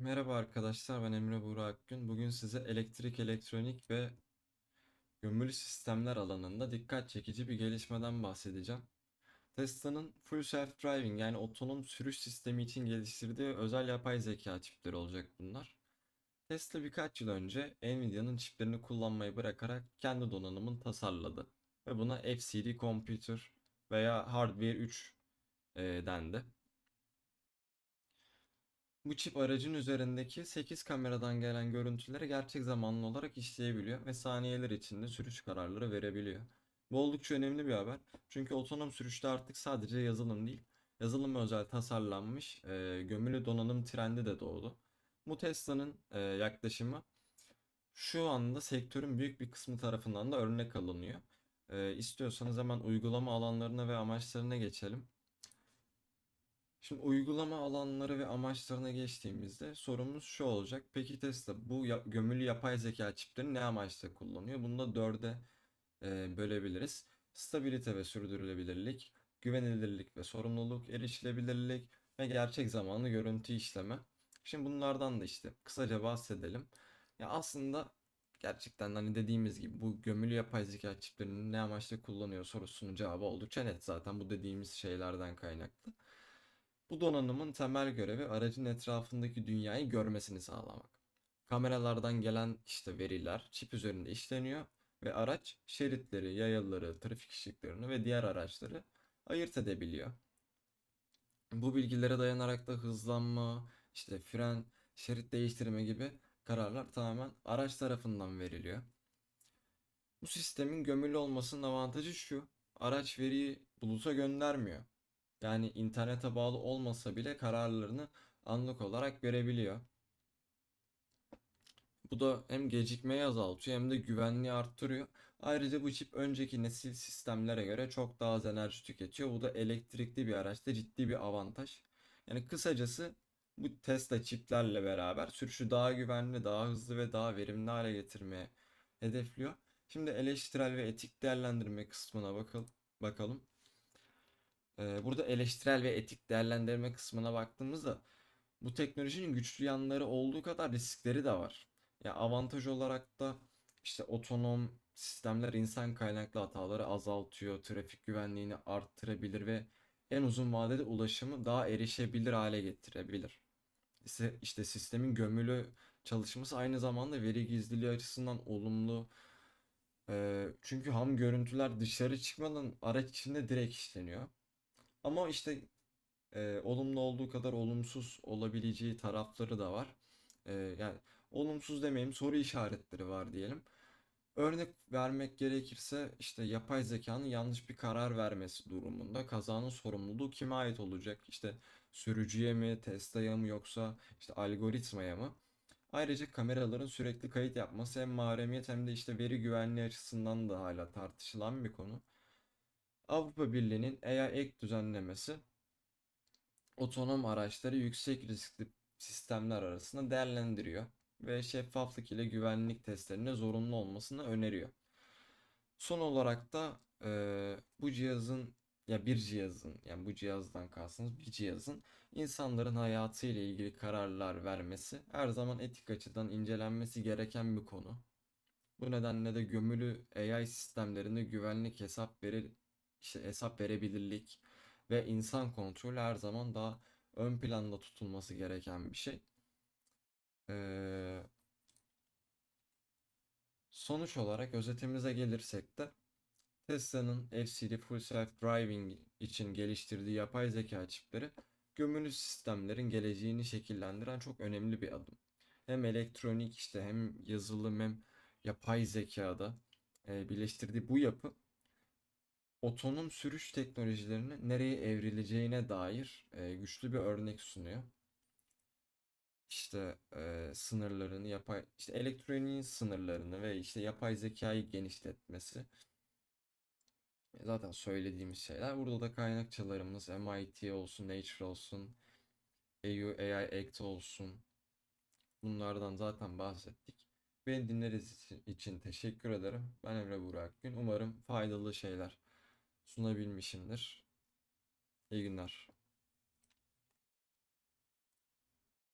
Merhaba arkadaşlar, ben Emre Buğra Akgün. Bugün size elektrik, elektronik ve gömülü sistemler alanında dikkat çekici bir gelişmeden bahsedeceğim. Tesla'nın Full Self Driving yani otonom sürüş sistemi için geliştirdiği özel yapay zeka çipleri olacak bunlar. Tesla birkaç yıl önce Nvidia'nın çiplerini kullanmayı bırakarak kendi donanımını tasarladı. Ve buna FCD Computer veya Hardware 3 e, dendi. Bu çip aracın üzerindeki 8 kameradan gelen görüntüleri gerçek zamanlı olarak işleyebiliyor ve saniyeler içinde sürüş kararları verebiliyor. Bu oldukça önemli bir haber. Çünkü otonom sürüşte artık sadece yazılım değil, yazılıma özel tasarlanmış e, gömülü donanım trendi de doğdu. Bu Tesla'nın e, yaklaşımı şu anda sektörün büyük bir kısmı tarafından da örnek alınıyor. E, istiyorsanız hemen uygulama alanlarına ve amaçlarına geçelim. Şimdi uygulama alanları ve amaçlarına geçtiğimizde sorumuz şu olacak. Peki Tesla bu gömülü yapay zeka çiplerini ne amaçla kullanıyor? Bunu da dörde e, bölebiliriz. Stabilite ve sürdürülebilirlik, güvenilirlik ve sorumluluk, erişilebilirlik ve gerçek zamanlı görüntü işleme. Şimdi bunlardan da işte kısaca bahsedelim. Ya aslında gerçekten hani dediğimiz gibi bu gömülü yapay zeka çiplerini ne amaçla kullanıyor sorusunun cevabı oldukça net zaten bu dediğimiz şeylerden kaynaklı. Bu donanımın temel görevi aracın etrafındaki dünyayı görmesini sağlamak. Kameralardan gelen işte veriler çip üzerinde işleniyor ve araç şeritleri, yayaları, trafik ışıklarını ve diğer araçları ayırt edebiliyor. Bu bilgilere dayanarak da hızlanma, işte fren, şerit değiştirme gibi kararlar tamamen araç tarafından veriliyor. Bu sistemin gömülü olmasının avantajı şu. Araç veriyi buluta göndermiyor. Yani internete bağlı olmasa bile kararlarını anlık olarak görebiliyor. Bu da hem gecikmeyi azaltıyor hem de güvenliği arttırıyor. Ayrıca bu çip önceki nesil sistemlere göre çok daha az enerji tüketiyor. Bu da elektrikli bir araçta ciddi bir avantaj. Yani kısacası bu Tesla çiplerle beraber sürüşü daha güvenli, daha hızlı ve daha verimli hale getirmeye hedefliyor. Şimdi eleştirel ve etik değerlendirme kısmına bakalım. Bakalım. Ee, burada eleştirel ve etik değerlendirme kısmına baktığımızda bu teknolojinin güçlü yanları olduğu kadar riskleri de var. Ya avantaj olarak da işte otonom sistemler insan kaynaklı hataları azaltıyor, trafik güvenliğini arttırabilir ve en uzun vadede ulaşımı daha erişebilir hale getirebilir. İşte, işte sistemin gömülü çalışması aynı zamanda veri gizliliği açısından olumlu. Ee, çünkü ham görüntüler dışarı çıkmadan araç içinde direkt işleniyor. Ama işte e, olumlu olduğu kadar olumsuz olabileceği tarafları da var. E, yani olumsuz demeyeyim soru işaretleri var diyelim. Örnek vermek gerekirse işte yapay zekanın yanlış bir karar vermesi durumunda kazanın sorumluluğu kime ait olacak? İşte sürücüye mi, Tesla'ya mı yoksa işte algoritmaya mı? Ayrıca kameraların sürekli kayıt yapması hem mahremiyet hem de işte veri güvenliği açısından da hala tartışılan bir konu. Avrupa Birliği'nin AI Act düzenlemesi otonom araçları yüksek riskli sistemler arasında değerlendiriyor ve şeffaflık ile güvenlik testlerine zorunlu olmasını öneriyor. Son olarak da eee, bu cihazın ya bir cihazın yani bu cihazdan kastımız bir cihazın insanların hayatı ile ilgili kararlar vermesi her zaman etik açıdan incelenmesi gereken bir konu. Bu nedenle de gömülü AI sistemlerinde güvenlik hesap veri işte hesap verebilirlik ve insan kontrolü her zaman daha ön planda tutulması gereken bir şey. Ee, sonuç olarak özetimize gelirsek de Tesla'nın FCD Full Self Driving için geliştirdiği yapay zeka çipleri gömülü sistemlerin geleceğini şekillendiren çok önemli bir adım. Hem elektronik işte hem yazılım hem yapay zekada e, birleştirdiği bu yapı otonom sürüş teknolojilerinin nereye evrileceğine dair e, güçlü bir örnek sunuyor. İşte e, sınırlarını yapay işte elektroniğin sınırlarını ve işte yapay zekayı genişletmesi zaten söylediğimiz şeyler. Burada da kaynakçalarımız MIT olsun, Nature olsun, EU AI Act olsun. Bunlardan zaten bahsettik. Beni dinlediğiniz için teşekkür ederim. Ben Emre Burak Gün. Umarım faydalı şeyler sunabilmişimdir. İyi günler.